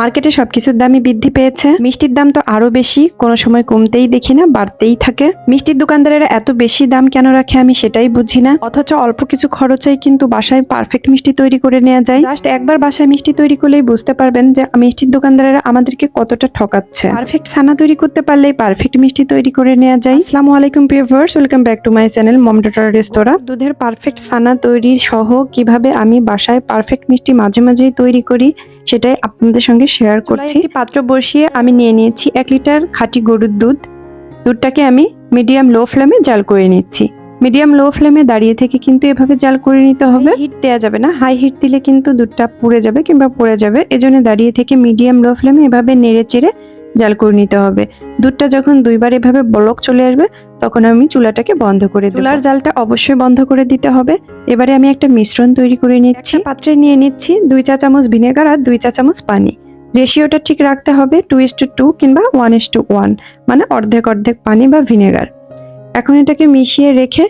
মার্কেটে সবকিছুর দামই বৃদ্ধি পেয়েছে। মিষ্টির দাম তো আরও বেশি, কোনো সময় কমতেই দেখি না, বাড়তেই থাকে। মিষ্টির দোকানদারেরা এত বেশি দাম কেন রাখে আমি সেটাই বুঝি না। অথচ অল্প কিছু খরচেই কিন্তু বাসায় পারফেক্ট মিষ্টি তৈরি করে নেওয়া যায়। জাস্ট একবার বাসায় মিষ্টি তৈরি করলেই বুঝতে পারবেন যে মিষ্টির দোকানদারেরা আমাদেরকে কতটা ঠকাচ্ছে। পারফেক্ট ছানা তৈরি করতে পারলেই পারফেক্ট মিষ্টি তৈরি করে নেওয়া যায়। আসসালামু আলাইকুম প্রিয় welcome back to my channel mom daughter রেস্তোরাঁ দুধের পারফেক্ট ছানা তৈরি সহ কীভাবে আমি বাসায় পারফেক্ট মিষ্টি মাঝে মাঝেই তৈরি করি, সেটাই আপনাদের সঙ্গে শেয়ার করছি। একটি পাত্র বসিয়ে আমি নিয়ে নিয়েছি এক লিটার খাঁটি গরুর দুধ। দুধটাকে আমি মিডিয়াম লো ফ্লেমে জাল করে নিচ্ছি। মিডিয়াম লো ফ্লেমে দাঁড়িয়ে থেকে কিন্তু এভাবে জাল করে নিতে হবে। হিট দেওয়া যাবে না। হাই হিট দিলে কিন্তু দুধটা পুড়ে যাবে কিংবা পড়ে যাবে। এজন্য দাঁড়িয়ে থেকে মিডিয়াম লো ফ্লেমে এভাবে নেড়ে চেড়ে জাল করে নিতে হবে। দুধটা যখন দুইবার এভাবে বলক চলে আসবে তখন আমি চুলাটাকে বন্ধ করে দেব। চুলার জালটা অবশ্যই বন্ধ করে দিতে হবে। এবারে আমি একটা মিশ্রণ তৈরি করে নিচ্ছি। পাত্রে নিয়ে নিচ্ছি দুই চা চামচ ভিনেগার আর দুই চা চামচ পানি। রেশিওটা ঠিক রাখতে হবে টু ইস টু টু কিংবা ওয়ান ইস টু ওয়ান মানে অর্ধেক অর্ধেক পানি বা ভিনেগার এখন এটাকে মিশিয়ে রেখে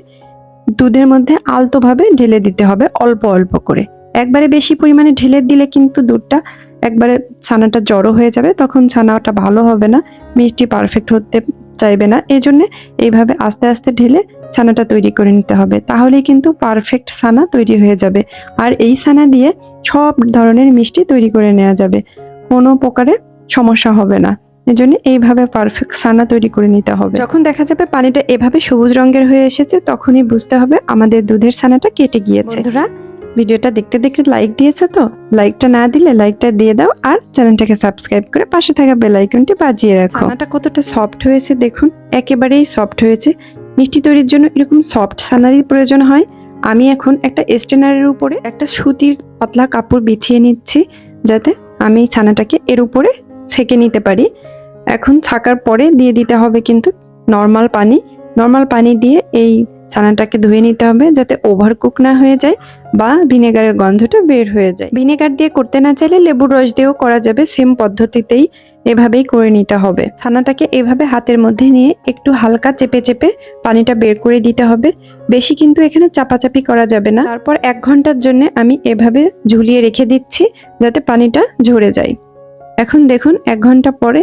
দুধের মধ্যে আলতোভাবে ঢেলে দিতে হবে অল্প অল্প করে। একবারে বেশি পরিমাণে ঢেলে দিলে কিন্তু দুধটা একবারে ছানাটা জড়ো হয়ে যাবে, তখন ছানাটা ভালো হবে না, মিষ্টি পারফেক্ট হতে চাইবে না। এই জন্যে এইভাবে আস্তে আস্তে ঢেলে ছানাটা তৈরি করে নিতে হবে, তাহলেই কিন্তু পারফেক্ট ছানা তৈরি হয়ে যাবে। আর এই ছানা দিয়ে সব ধরনের মিষ্টি তৈরি করে নেওয়া যাবে। কোনো প্রকারে সমস্যা হবে না। এজন্য এইভাবে পারফেক্ট ছানা তৈরি করে নিতে হবে। যখন দেখা যাবে পানিটা এভাবে সবুজ রঙের হয়ে এসেছে তখনই বুঝতে হবে আমাদের দুধের ছানাটা কেটে গিয়েছে। বন্ধুরা ভিডিওটা দেখতে দেখতে লাইক দিয়েছে তো? লাইকটা না দিলে লাইকটা দিয়ে দাও আর চ্যানেলটাকে সাবস্ক্রাইব করে পাশে থাকা বেল আইকনটি বাজিয়ে রাখো। ছানাটা কতটা সফট হয়েছে দেখুন। একেবারেই সফট হয়েছে। মিষ্টি তৈরির জন্য এরকম সফট ছানারই প্রয়োজন হয়। আমি এখন একটা স্টেনারের উপরে একটা সুতির পাতলা কাপড় বিছিয়ে নিচ্ছি যাতে আমি ছানাটাকে এর উপরে ছেঁকে নিতে পারি। এখন ছাকার পরে দিয়ে দিতে হবে কিন্তু নর্মাল পানি। নর্মাল পানি দিয়ে এই ছানাটাকে ধুয়ে নিতে হবে যাতে ওভার কুক না হয়ে যায় বা ভিনেগারের গন্ধটা বের হয়ে যায়। ভিনেগার দিয়ে করতে না চাইলে লেবুর রস দিয়েও করা যাবে সেম পদ্ধতিতেই এভাবেই করে নিতে হবে। ছানাটাকে এভাবে হাতের মধ্যে নিয়ে একটু হালকা চেপে চেপে পানিটা বের করে দিতে হবে। বেশি কিন্তু এখানে চাপাচাপি করা যাবে না। তারপর এক ঘণ্টার জন্য আমি এভাবে ঝুলিয়ে রেখে দিচ্ছি যাতে পানিটা ঝরে যায়। এখন দেখুন, এক ঘণ্টা পরে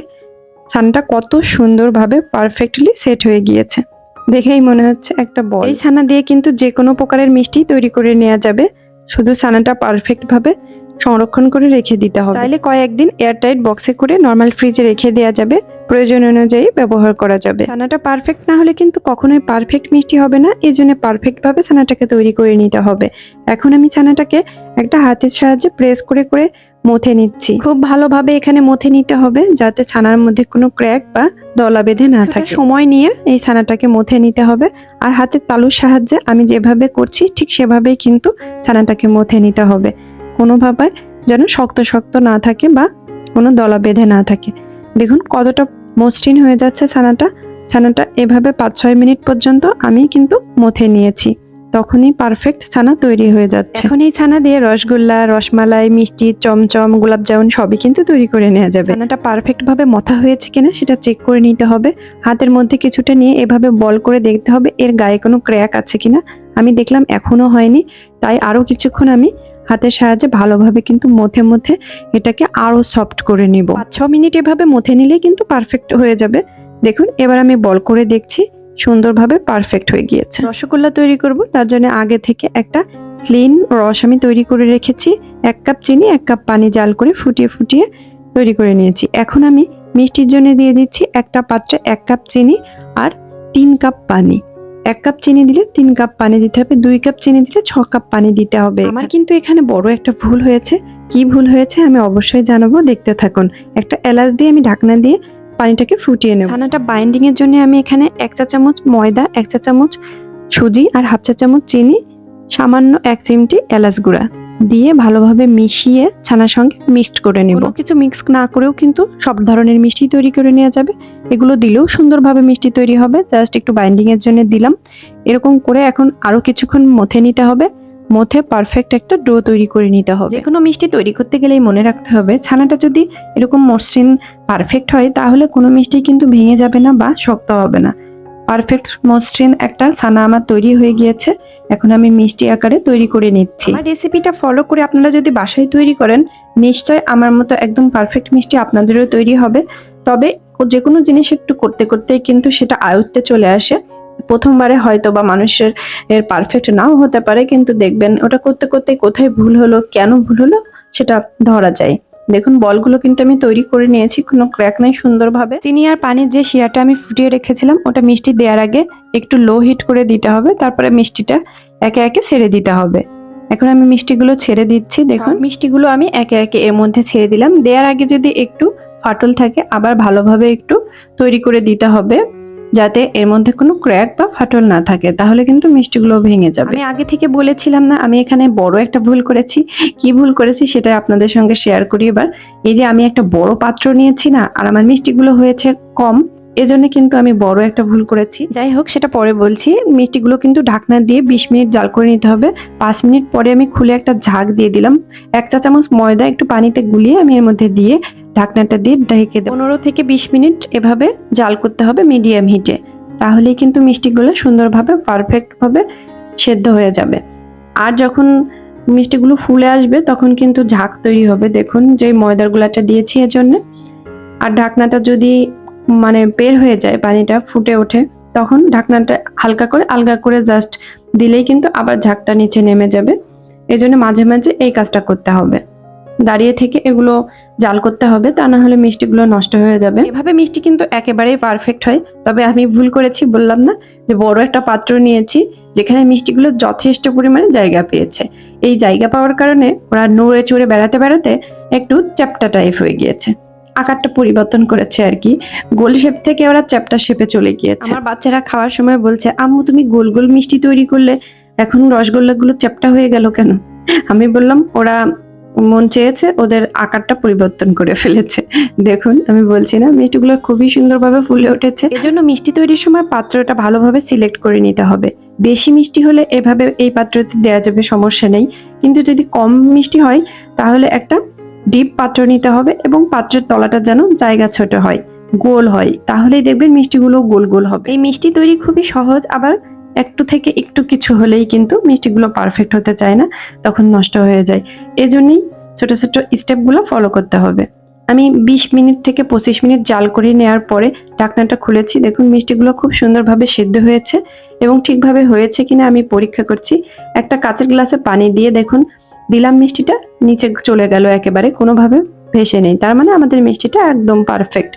ছানাটা কত সুন্দরভাবে পারফেক্টলি সেট হয়ে গিয়েছে। দেখেই মনে হচ্ছে একটা বল। এই ছানা দিয়ে কিন্তু যে কোনো প্রকারের মিষ্টি তৈরি করে নেওয়া যাবে। শুধু ছানাটা পারফেক্টভাবে সংরক্ষণ করে রেখে দিতে হবে। তাহলে কয়েকদিন এয়ারটাইট বক্সে করে নর্মাল ফ্রিজে রেখে দেওয়া যাবে। প্রয়োজন অনুযায়ী ব্যবহার করা যাবে। ছানাটা পারফেক্ট না হলে কিন্তু কখনোই পারফেক্ট মিষ্টি হবে না। এই জন্য পারফেক্ট ভাবে ছানাটাকে তৈরি করে নিতে হবে। এখন আমি ছানাটাকে একটা হাতের সাহায্যে প্রেস করে করে মথে নিচ্ছি। খুব ভালোভাবে এখানে মথে নিতে হবে যাতে ছানার মধ্যে কোনো ক্র্যাক বা দলা বেঁধে না থাকে। সময় নিয়ে এই ছানাটাকে মথে নিতে হবে। আর হাতের তালুর সাহায্যে আমি যেভাবে করছি ঠিক সেভাবেই কিন্তু ছানাটাকে মথে নিতে হবে। কোনোভাবে যেন শক্ত শক্ত না থাকে বা কোনো দলা বেঁধে না থাকে। দেখুন কতটা মসৃণ হয়ে যাচ্ছে ছানাটা। ছানাটা এভাবে পাঁচ ছয় মিনিট পর্যন্ত আমি কিন্তু মথে নিয়েছি। তখনই পারফেক্ট ছানা তৈরি হয়ে যাচ্ছে। এখন এই ছানা দিয়ে রসগোল্লা রসমালাই মিষ্টি চমচম গোলাপ জামুন সবই কিন্তু তৈরি করে নেওয়া যাবে। ছানাটা পারফেক্ট ভাবে মথা হয়েছে কিনা সেটা চেক করে নিতে হবে। হাতের মধ্যে কিছুটা নিয়ে এভাবে বল করে দেখতে হবে এর গায়ে কোনো ক্র্যাক আছে কিনা। আমি দেখলাম এখনও হয়নি, তাই আরও কিছুক্ষণ আমি হাতের সাহায্যে ভালোভাবে কিন্তু মথে মথে এটাকে আরও সফট করে নিব। পাঁচ, ছ মিনিট এভাবে মথে নিলে কিন্তু পারফেক্ট হয়ে যাবে। দেখুন, এবার আমি বল করে দেখছি, সুন্দরভাবে পারফেক্ট হয়ে গিয়েছে। রসগোল্লা তৈরি করব, তার জন্য আগে থেকে একটা ক্লিন রস আমি তৈরি করে রেখেছি। এক কাপ চিনি, এক কাপ পানি জাল করে ফুটিয়ে ফুটিয়ে তৈরি করে নিয়েছি। এখন আমি মিষ্টির জন্য দিয়ে দিচ্ছি একটা পাত্রে এক কাপ চিনি আর তিন কাপ পানি। এক কাপ চিনি দিলে তিন কাপ পানি দিতে হবে দুই কাপ চিনি দিলে ছ কাপ পানি দিতে হবে। আমার কিন্তু এখানে বড় একটা ভুল হয়েছে। কি ভুল হয়েছে আমি অবশ্যই জানাব দেখতে থাকুন। একটা এলাচ দিয়ে আমি ঢাকনা দিয়ে পানিটাকে ফুটিয়ে নেব। ছানাটা বাইন্ডিং এর জন্য আমি এখানে এক চা চামচ ময়দা এক চা চামচ সুজি আর হাফ চা চামচ চিনি সামান্য এক চিমটি এলাচ গুঁড়া। দিয়ে ভালোভাবে মিশিয়ে ছানার সঙ্গে মিক্সড করে নেব। কিছু মিক্স না করেও কিন্তু সব ধরনের মিষ্টি তৈরি করে নেওয়া যাবে। এগুলো দিলেও সুন্দরভাবে মিষ্টি তৈরি হবে। জাস্ট একটু বাইন্ডিংয়ের জন্য দিলাম। এরকম করে এখন আরও কিছুক্ষণ মথে নিতে হবে। মথে পারফেক্ট একটা ডো তৈরি করে নিতে হবে। যে কোনো মিষ্টি তৈরি করতে গেলেই মনে রাখতে হবে ছানাটা যদি এরকম মসৃণ পারফেক্ট হয় তাহলে কোনো মিষ্টি কিন্তু ভেঙে যাবে না বা শক্ত হবে না। পারফেক্ট মসৃণ একটা ছানা আমার তৈরি হয়ে গিয়েছে। এখন আমি মিষ্টি আকারে তৈরি করে নিচ্ছি। আমার রেসিপিটা ফলো করে আপনারা যদি বাসায় তৈরি করেন নিশ্চয় আমার মতো একদম পারফেক্ট মিষ্টি আপনাদেরও তৈরি হবে। তবে যে কোনো জিনিস একটু করতে করতে কিন্তু সেটা আয়ত্তে চলে আসে। প্রথমবারে হয়তো বা মানুষের এর পারফেক্ট নাও হতে পারে, কিন্তু দেখবেন ওটা করতে করতে কোথায় ভুল হলো, কেন ভুল হলো, সেটা ধরা যায়। দেখুন, বলগুলো কিন্তু আমি তৈরি করে নিয়েছি, কোনো ক্র্যাক নাই সুন্দরভাবে। চিনি আর পানির যে শিরাটা আমি ফুটিয়ে রেখেছিলাম, ওটা মিষ্টি দেওয়ার আগে একটু লো হিট করে দিতে হবে, তারপরে মিষ্টিটা একে একে ছেড়ে দিতে হবে। এখন আমি মিষ্টিগুলো ছেড়ে দিচ্ছি, দেখুন। মিষ্টিগুলো আমি একে একে এর মধ্যে ছেড়ে দিলাম। দেওয়ার আগে যদি একটু ফাটল থাকে, আবার ভালোভাবে একটু তৈরি করে দিতে হবে। যাতে এর মধ্যে কোনো ক্র্যাক বা ফাটল না থাকে, তাহলে কিন্তু মিষ্টিগুলো ভেঙে যাবে। আমি আগে থেকে বলেছিলাম না, আমি এখানে বড় একটা ভুল করেছি। কি ভুল করেছি সেটা আপনাদের সঙ্গে শেয়ার করি এবার। এই যে আমি একটা বড় পাত্র নিয়েছি না, আর আমার মিষ্টিগুলো হয়েছে কম এজন্য কিন্তু আমি বড় একটা ভুল করেছি। যাই হোক, সেটা পরে বলছি। মিষ্টিগুলো কিন্তু ঢাকনা দিয়ে বিশ মিনিট জাল করে নিতে হবে। পাঁচ মিনিট পরে আমি খুলে একটা ঝাঁক দিয়ে দিলাম। এক চা চামচ ময়দা একটু পানিতে গুলিয়ে আমি এর মধ্যে দিয়ে ঢাকনাটা দিয়ে ঢেকে দেবো। পনেরো থেকে বিশ মিনিট এভাবে জাল করতে হবে মিডিয়াম হিটে। তাহলেই কিন্তু মিষ্টিগুলো সুন্দরভাবে, পারফেক্টভাবে সেদ্ধ হয়ে যাবে। আর যখন মিষ্টিগুলো ফুলে আসবে, তখন কিন্তু ঝাঁক তৈরি হবে। দেখুন, যে ময়দার গুলাটা দিয়েছি এর জন্য আর ঢাকনাটা যদি মানে বের হয়ে যায় পানিটা ফুটে ওঠে, তখন ঢাকনাটা হালকা করে আলগা করে জাস্ট দিলেই কিন্তু আবার ঝাঁকটা নিচে নেমে যাবে। এই জন্য মাঝে মাঝে এই কাজটা করতে হবে। দাঁড়িয়ে থেকে এগুলো জাল করতে হবে, তা না হলে মিষ্টিগুলো নষ্ট হয়ে যাবে। এভাবে মিষ্টি কিন্তু একেবারেই পারফেক্ট হয়। তবে আমি ভুল করেছি, বললাম না, যে বড় একটা পাত্র নিয়েছি যেখানে মিষ্টিগুলো যথেষ্ট পরিমাণে জায়গা পেয়েছে। এই জায়গা পাওয়ার কারণে ওরা নড়ে চড়ে বেড়াতে বেড়াতে একটু চ্যাপটা টাইপ হয়ে গিয়েছে। আকারটা পরিবর্তন করেছে আর কি। গোল শেপ থেকে ওরা চ্যাপটা শেপে চলে গিয়েছে। আমার বাচ্চারা খাওয়ার সময় বলছে আম্মু তুমি গোল গোল মিষ্টি তৈরি করলে এখন রসগোল্লাগুলো চ্যাপটা হয়ে গেল কেন? আমি বললাম ওরা মন চেয়েছে ওদের আকারটা পরিবর্তন করে ফেলেছে। দেখুন আমি বলছি না মিষ্টিগুলো খুবই সুন্দরভাবে ফুলে উঠেছে। এজন্য মিষ্টি তৈরির সময় পাত্রটা ভালোভাবে সিলেক্ট করে নিতে হবে। বেশি মিষ্টি হলে এভাবে এই পাত্রতে দেওয়া যাবে সমস্যা নেই। কিন্তু যদি কম মিষ্টি হয় তাহলে একটা ডিপ পাত্র নিতে হবে এবং পাত্রের তলাটা যেন জায়গা ছোট হয়, গোল হয়। তাহলেই দেখবেন মিষ্টিগুলো গোল গোল হবে। এই মিষ্টি তৈরি খুবই সহজ, আবার একটু থেকে একটু কিছু হলেই কিন্তু মিষ্টিগুলো পারফেক্ট হতে চায় না, তখন নষ্ট হয়ে যায়। এজন্যই ছোট ছোট স্টেপগুলো ফলো করতে হবে। আমি বিশ মিনিট থেকে পঁচিশ মিনিট জাল করে নেওয়ার পরে ঢাকনাটা খুলেছি। দেখুন, মিষ্টিগুলো খুব সুন্দরভাবে সেদ্ধ হয়েছে এবং ঠিকভাবে হয়েছে কিনা আমি পরীক্ষা করছি। একটা কাঁচের গ্লাসে পানি দিয়ে দেখুন দিলাম মিষ্টিটা, নিচে চলে গেল একেবারে, কোনোভাবে ভেসে নেই। তার মানে আমাদের মিষ্টিটা একদম পারফেক্ট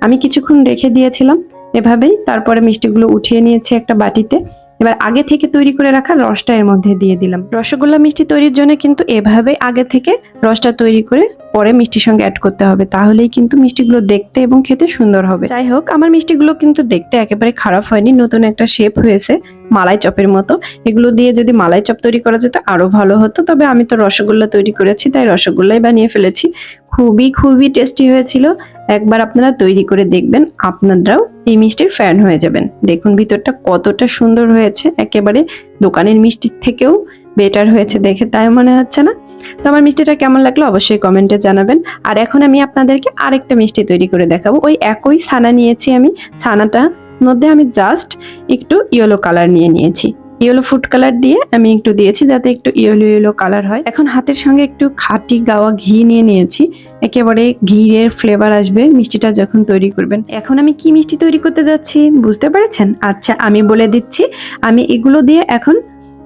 আমি কিছুক্ষণ রেখে দিয়েছিলাম এভাবেই, তারপরে মিষ্টিগুলো উঠিয়ে নিয়েছে একটা বাটিতে। এবার আগে থেকে তৈরি করে রাখা রসটা এর মধ্যে দিয়ে দিলাম। রসগোল্লা মিষ্টি তৈরির জন্য কিন্তু এভাবে আগে থেকে রসটা তৈরি করে পরে মিষ্টির সঙ্গে অ্যাড করতে হবে। তাহলেই কিন্তু মিষ্টিগুলো দেখতে এবং খেতে সুন্দর হবে। যাই হোক, আমার মিষ্টিগুলো কিন্তু দেখতে একেবারে খারাপ হয়নি। নতুন একটা শেপ হয়েছে, মালাই চপের মতো। এগুলো দিয়ে যদি মালাই চপ তৈরি করা যেত আরও ভালো হতো। তবে আমি তো রসগোল্লা তৈরি করেছি, তাই রসগোল্লাই বানিয়ে ফেলেছি। খুবই খুবই টেস্টি হয়েছিল। একবার আপনারা তৈরি করে দেখবেন, আপনারাও এই মিষ্টির ফ্যান হয়ে যাবেন। দেখুন ভিতরটা কতটা সুন্দর হয়েছে। একেবারে দোকানের মিষ্টির থেকেও বেটার হয়েছে দেখে, তাই মনে হচ্ছে না? তো আমার মিষ্টিটা কেমন লাগল অবশ্যই কমেন্টে জানাবেন। আর এখন আমি আপনাদেরকে আরেকটা মিষ্টি তৈরি করে দেখাবো। ওই একই ছানা নিয়েছি আমি। ছানাটা মধ্যে আমি জাস্ট একটু ইয়েলো কালার নিয়ে নিয়েছি। ইয়েলো ফুড কালার দিয়ে আমি একটু দিয়েছি যাতে একটু ইয়েলো ইয়েলো কালার হয়। এখন হাতের সঙ্গে একটু খাঁটি গাওয়া ঘি নিয়ে নিয়েছি। একেবারে ঘিরের ফ্লেভার আসবে মিষ্টিটা যখন তৈরি করবেন। এখন আমি কি মিষ্টি তৈরি করতে যাচ্ছি বুঝতে পেরেছেন? আচ্ছা আমি বলে দিচ্ছি। আমি এগুলো দিয়ে এখন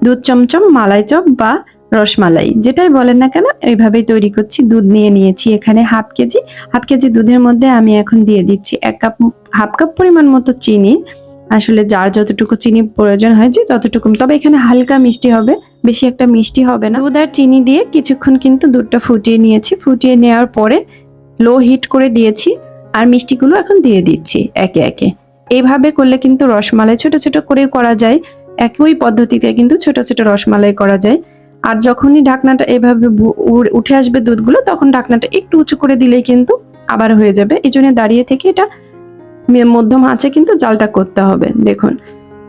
দুধ চমচম, মালাই চপ বা রসমালাই, যেটাই বলেন না কেন, এইভাবেই তৈরি করছি, দুধ নিয়ে নিয়েছি এখানে হাফ কেজি। হাফ কেজি দুধের মধ্যে আমি এখন দিয়ে দিচ্ছি এক কাপ, হাফ কাপ পরিমাণ মতো চিনি। আসলে যার যতটুকু চিনি প্রয়োজন হয় যে ততটুকু তবে এখানে হালকা মিষ্টি হবে, বেশি একটা মিষ্টি হবে না। দুধ আর চিনি দিয়ে কিছুক্ষণ কিন্তু দুধটা ফুটিয়ে নিয়েছি। ফুটিয়ে নেওয়ার পরে লো হিট করে দিয়েছি আর মিষ্টিগুলো এখন দিয়ে দিচ্ছি একে একে। এইভাবে করলে কিন্তু রসমালাই ছোট ছোট করে করা যায়। একই পদ্ধতিতে কিন্তু ছোট ছোট রসমালাই করা যায়। আর যখনই ঢাকনাটা এভাবে উঠে আসবে দুধগুলো, তখন ঢাকনাটা একটু উঁচু করে দিলেই কিন্তু আবার হয়ে যাবে। এই জন্য দাঁড়িয়ে থেকে এটা মধ্যম আঁচে কিন্তু জালটা করতে হবে। দেখুন,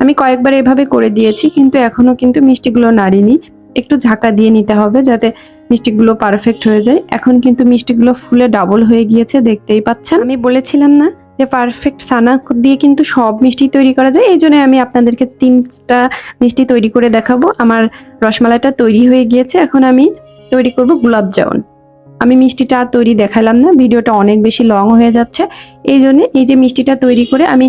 আমি কয়েকবার এভাবে করে দিয়েছি, কিন্তু এখনও কিন্তু মিষ্টিগুলো নাড়িনি। একটু ঝাঁকা দিয়ে নিতে হবে যাতে মিষ্টিগুলো পারফেক্ট হয়ে যায়। এখন কিন্তু মিষ্টিগুলো ফুলে ডাবল হয়ে গিয়েছে, দেখতেই পাচ্ছেন। আমি বলেছিলাম না যে পারফেক্ট সানা দিয়ে কিন্তু সব মিষ্টি তৈরি করা যায় এই জন্য আমি আপনাদেরকে তিনটা মিষ্টি তৈরি করে দেখাবো। আমার রসমালাইটা তৈরি হয়ে গিয়েছে, এখন আমি তৈরি করব গোলাপ জামুন। আমি মিষ্টিটা তৈরি দেখালাম না, ভিডিওটা অনেক বেশি লং হয়ে যাচ্ছে এই জন্য এই যে মিষ্টিটা তৈরি করে আমি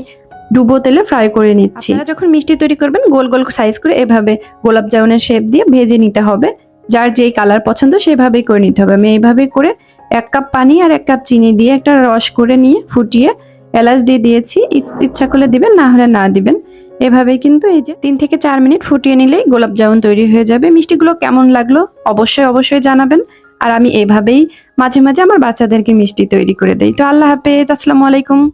ডুবো তেলে ফ্রাই করে নিচ্ছি। আপনারা যখন মিষ্টি তৈরি করবেন, গোল গোল সাইজ করে এভাবে গোলাপ জামুনের শেপ দিয়ে ভেজে নিতে হবে। যার যেই কালার পছন্দ, সেভাবেই করে নিতে হবে। আমি এইভাবে করে এক কাপ পানি আর এক কাপ চিনি দিয়ে একটা রস করে নিয়ে ফুটিয়ে এলাচ দিয়ে দিয়েছি, ইচ- ইচ্ছা করলে দিবেন, না হলে না দিবেন। এভাবেই কিন্তু এই যে তিন থেকে চার মিনিট ফুটিয়ে নিলেই গোলাপ জামুন তৈরি হয়ে যাবে। মিষ্টিগুলো কেমন লাগল অবশ্যই অবশ্যই জানাবেন। আর আমি এভাবেই মাঝে মাঝে আমার বাচ্চাদেরকে মিষ্টি তৈরি করে দেই। তো আল্লাহ হাফেজ, আসসালামু আলাইকুম।